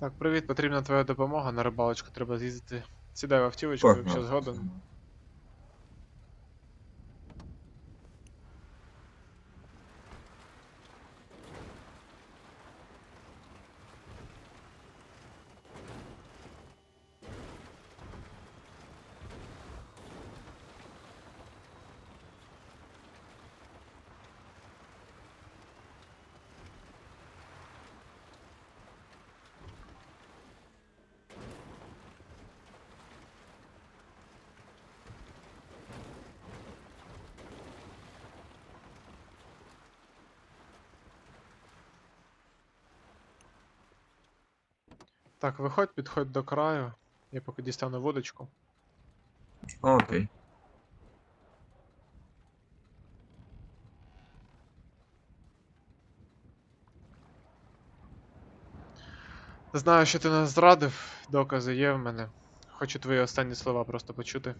Так, привіт, потрібна твоя допомога. На рибалочку треба з'їздити. Сідай в автівочку, якщо згоден. Так, виходь, підходь до краю. Я поки дістану водочку. Окей. Знаю, що ти нас зрадив, докази є в мене. Хочу твої останні слова просто почути.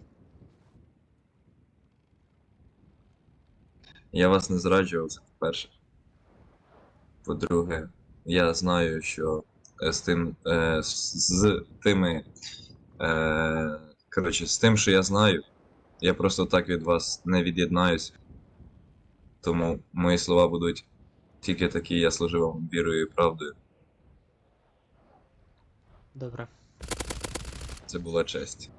Я вас не зраджував, це по-перше. По-друге, я знаю, що з тим. Е, з, з тими. Е, коротше, з тим, що я знаю, я просто так від вас не від'єднаюсь. Тому мої слова будуть тільки такі, я служив вам вірою і правдою. Добре. Це була честь.